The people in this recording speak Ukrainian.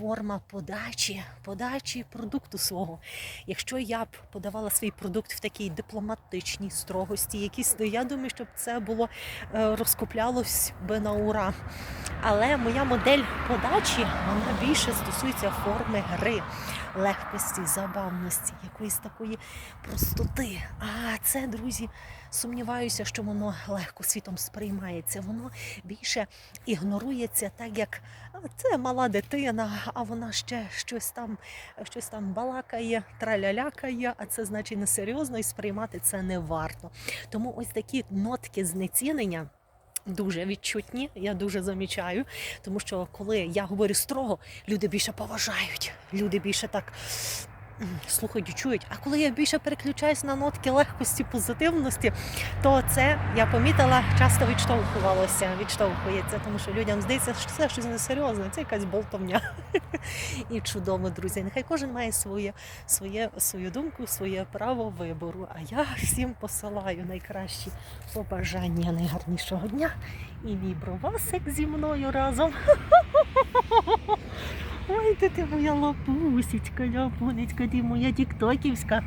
форма подачі, подачі продукту свого. Якщо я б подавала свій продукт в такій дипломатичній строгості, якісь, то я думаю, щоб це було е, розкуплялось би на ура. Але моя модель подачі вона більше стосується форми гри, легкості, забавності, якоїсь такої простоти. А це, друзі, сумніваюся, що воно легко світом сприймається. Воно більше ігнорується, так як це мала дитина, а вона ще щось там, щось там балакає, тралялякає, а це значить несерйозно і сприймати це не варто. Тому ось такі нотки знецінення. Дуже відчутні, я дуже замічаю, тому що коли я говорю строго, люди більше поважають, люди більше так слухають чують. А коли я більше переключаюсь на нотки легкості, позитивності, то це я помітила, часто відштовхувалося, відштовхується, тому що людям здається, що це щось несерйозне, це якась болтовня. І чудово, друзі. Нехай кожен має своє, своє, свою думку, своє право вибору. А я всім посилаю найкращі побажання найгарнішого дня. І мій бровасик зі мною разом. Ой, ти, ти моя лапусечка, ляпунечка, ти моя тіктоківська.